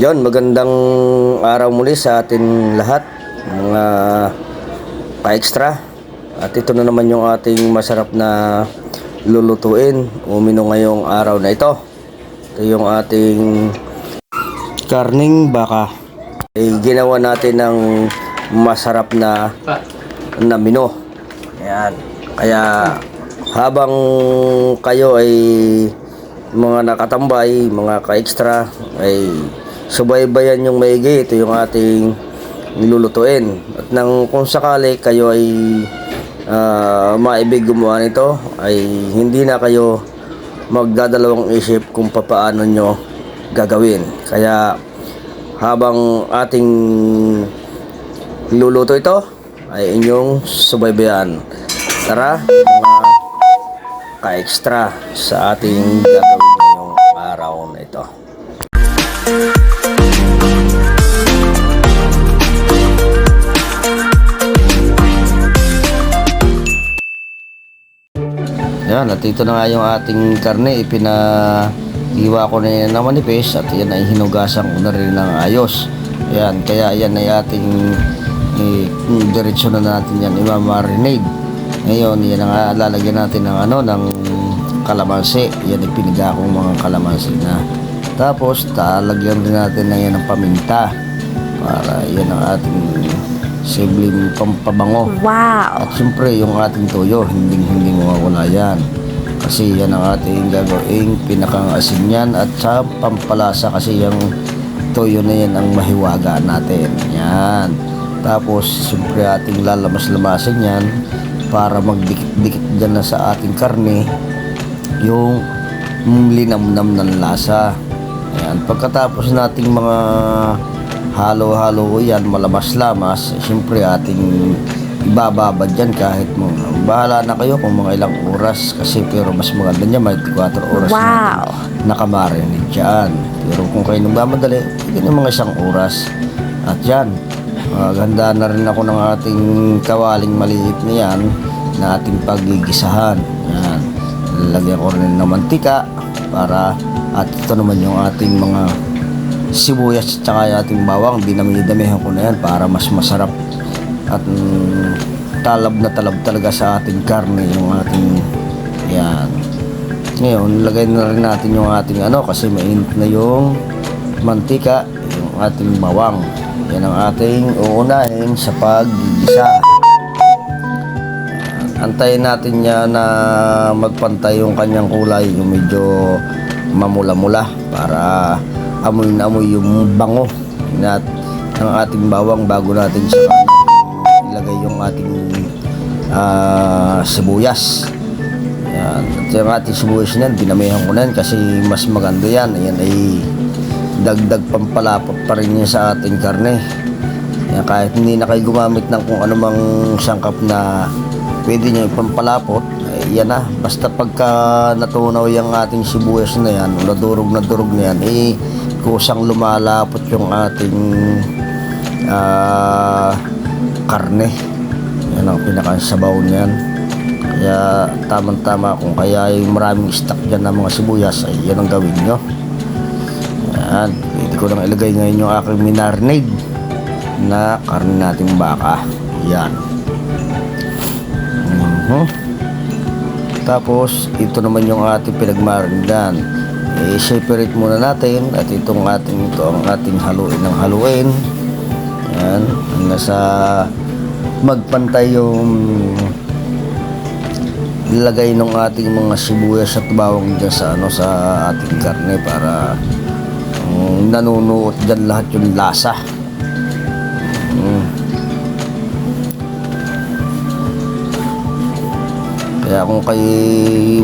Yon, magandang araw muli sa atin lahat, mga pa-extra. At ito na naman yung ating masarap na lulutuin, umino ngayong araw na ito. Ito yung ating karning baka. Eh, ginawa natin ng masarap na na mino. Ayan. Kaya habang kayo ay mga nakatambay, mga ka-extra ay subaybayan yung maigi. Ito yung ating nilulutuin. At nang kung sakali kayo ay ah, maibig gumawa nito ay hindi na kayo magdadalawang isip kung papaano nyo gagawin. Kaya habang ating luluto ito ay inyong subaybayan. Tara, mga ka-extra sa ating gagawin ngayong araw na ito. Yan, at ito na nga yung ating karne. Ipinahiwa ko na yan na manipis at yan ay hinugasan ko na rin ng ayos. Yan, kaya yan ay ating eh, diretsyo na natin yan imamarinade. Ngayon, yan ang lalagyan natin ng ano, ng kalamansi. Yan ay piniga kong mga kalamansi na. Tapos, talagyan din natin na yan ng paminta para yan ang ating sibling pampabango. Wow! At siyempre, yung ating toyo, hindi hindi mawawala yan. Kasi yan ang ating gagawing pinakang asin yan at sa pampalasa kasi yung toyo na yan ang mahiwaga natin. Yan. Tapos, siyempre ating lalamas-lamasin yan para magdikit-dikit dyan na sa ating karne yung linamnam ng lasa. Ayan. Pagkatapos nating mga halo-halo yan, malamas-lamas, siyempre ating ibababad dyan kahit mo. Bahala na kayo kung mga ilang oras kasi pero mas maganda niya may 4 oras Wow! na nakamarinate dyan. Pero kung kayo nagmamadali, hindi na mga isang oras. At yan, maganda na rin ako ng ating kawaling maliit na yan na ating pagigisahan. Yan. Lalagyan ko rin ng mantika para at ito naman yung ating mga sibuyas at saka ating bawang. Dinami-damihan ko na yan para mas masarap at mm, talab na talab talaga sa ating karne yung ating yan. Ngayon, lagay na rin natin yung ating ano kasi mainit na yung mantika, yung ating bawang. Yan ang ating uunahin sa paggigisa. Antayin natin niya na magpantay yung kanyang kulay, yung medyo mamula-mula para amoy na amoy yung bango na ng ating bawang bago natin sa ilagay yung ating ah, sibuyas. Yan. At yung ating sibuyas na yan, dinamihan ko na yan kasi mas maganda yan. Yan ay dagdag pampalapot pa rin yan sa ating karne. Yan, kahit hindi na kayo gumamit ng kung anumang sangkap na pwede nyo ipampalapot, eh, yan na. Basta pagka natunaw yung ating sibuyas na yan, o nadurog na durog na yan, eh, kusang lumalapot yung ating ah, karne. Yan ang pinakasabaw niyan. Kaya tamang-tama kung kaya yung maraming stock dyan ng mga sibuyas ay yan ang gawin nyo. Yan. Pwede ko lang ilagay ngayon yung aking minarinade na karne nating baka. Yan. Mhm. Tapos, ito naman yung ating pinagmarindan. I-separate muna natin at itong ating ito ang ating haluin ng haluin. Yan. Hanggang sa magpantay yung ilagay ng ating mga sibuyas at bawang dyan sa ano sa ating karne para um, nanunuot dyan lahat yung lasa. Mm. Kaya kung kay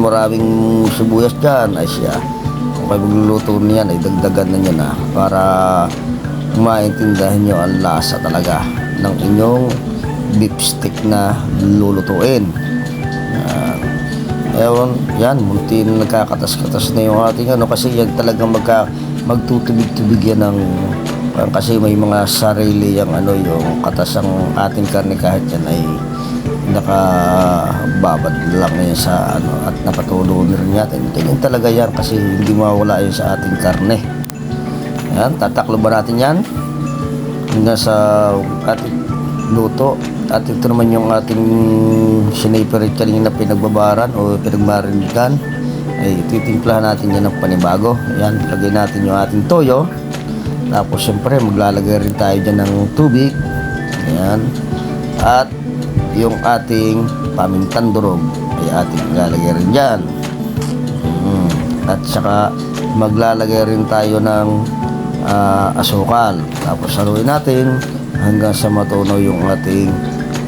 maraming sibuyas dyan, ay siya. Magluluto niyan, ay dagdagan na niya na para maintindihan nyo ang lasa talaga ng inyong beef stick na lulutuin. Yan. Ewan, yan, munti na nagkakatas-katas na yung ating ano kasi yan talagang magka, magtutubig-tubig yan ng kasi may mga sarili yung ano yung katas ng ating karne kahit yan ay nakababad lang yan sa ano at napatulo na rin natin. Ganyan talaga yan kasi hindi mawala yan sa ating karne. Yan, tataklo ba natin yan? Hanggang sa ating luto. At ito naman yung ating sinipirit kanina pinagbabaran o pinagmarinigan. Ay, titimplahan natin yan ng panibago. Yan, lagay natin yung ating toyo. Tapos, syempre, maglalagay rin tayo dyan ng tubig. Ayan. At yung ating pamintang durog ay ating ilalagay rin dyan. Mm. At saka maglalagay rin tayo ng ah, asukal. Tapos haluin natin hanggang sa matunaw yung ating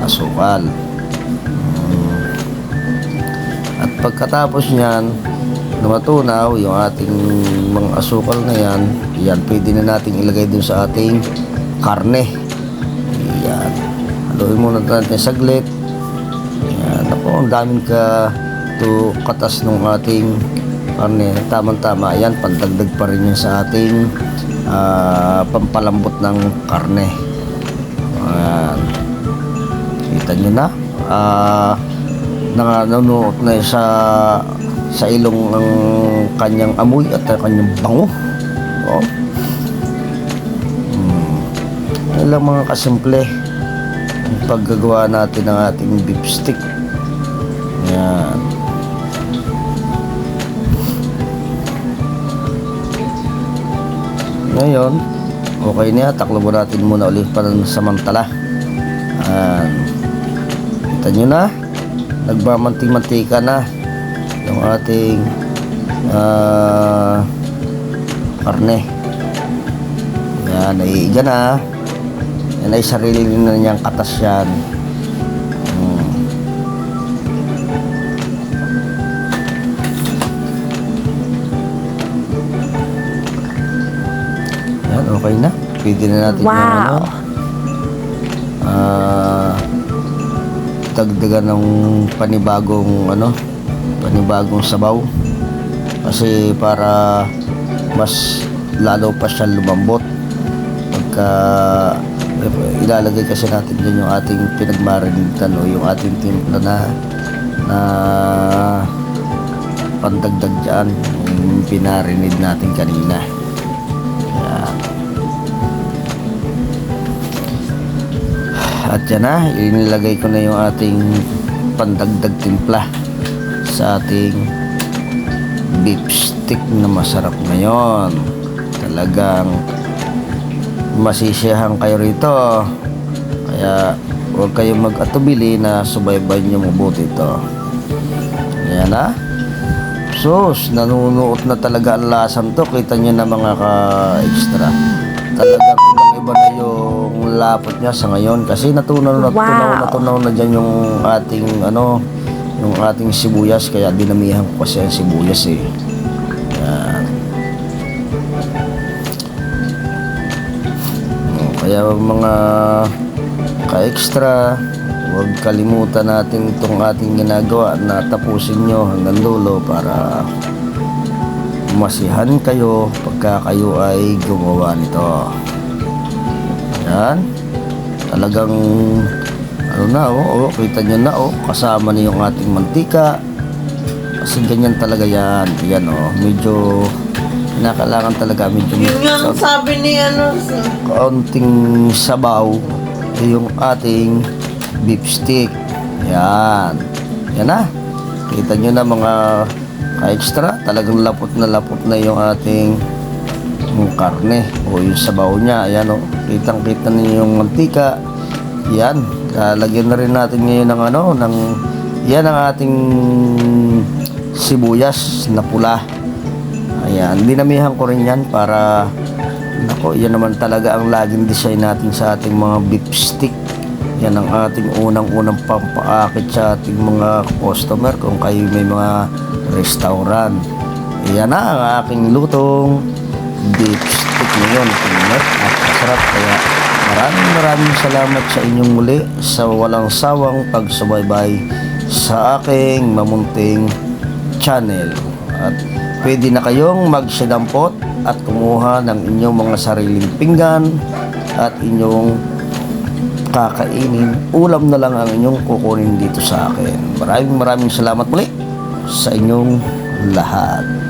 asukal. Mm. At pagkatapos niyan, na matunaw yung ating mga asukal na yan, yan pwede na nating ilagay dun sa ating karne. Yan. Haluin muna natin saglit. Yan. Ako, ang daming ka to katas ng ating karne. Tamang-tama. Yan, pandagdag pa rin yan sa ating ah, pampalambot ng karne. Yan. Kita nyo na. Ah, nanganunuot na sa sa ilong ang kanyang amoy at ang kanyang bango. Oh. Hmm. Yan lang mga kasimple paggagawa natin ng ating beef stick. Yan. Ngayon, okay na. Taklo mo natin muna ulit pansamantala. Yan. Kita nyo na. Nagmamanti-mantika na yung ating ah, karne. Yan, naiiga na. Yan ay sarili na niyang katas yan. Hmm. Yan, okay na. Pwede na natin yung ano. Ah, dagdagan ng panibagong ano, panibagong sabaw. Kasi para mas lalo pa siya lumambot pagka eh, ilalagay kasi natin dyan yung ating pinagmarinitan o yung ating timpla na na pandagdag dyan yung pinarinid natin kanina. At yan na inilagay ko na yung ating pandagdag timpla sa ating beef stick na masarap ngayon. Talagang masisiyahan kayo rito. Kaya huwag kayong mag-atubili na subaybay nyo mabuti ito. Ayan na sus nanunuot na talaga ang lasan to. Kita nyo na mga ka-extra. Talagang ibang iba na yung lapot niya sa ngayon. Kasi natunaw na tunaw na tunaw na dyan yung ating ano yung ating sibuyas. Kaya dinamihan ko kasi ang sibuyas eh Kaya mga ka-extra, huwag kalimutan natin itong ating ginagawa na tapusin nyo hanggang dulo para masihan kayo pagka kayo ay gumawa nito. Yan. Talagang ano na oh, oh kita nyo na oh, kasama na yung ating mantika. Kasi ganyan talaga yan. Yan oh, medyo kinakailangan talaga medyo Yun nga ang sabi ni ano, sa- kaunting sabaw yung ating beef stick. Yan. Yan na. Kita nyo na mga ka-extra. Talagang lapot na lapot na yung ating yung karne o yung sabaw niya. Ayan o. Kitang kita niyo yung mantika. Yan. Lalagyan na rin natin ngayon ng ano, ng yan ang ating sibuyas na pula. Ayan, dinamihan ko rin yan para Nako, yan naman talaga ang laging design natin sa ating mga beef stick. Yan ang ating unang-unang pampaakit sa ating mga customer kung kayo may mga restaurant. Yan na ang aking lutong beef stick ngayon. At masarap. Kaya maraming maraming salamat sa inyong muli sa walang sawang pagsubaybay sa aking mamunting channel. At pwede na kayong magsidampot at kumuha ng inyong mga sariling pinggan at inyong kakainin. Ulam na lang ang inyong kukunin dito sa akin. Maraming maraming salamat muli sa inyong lahat.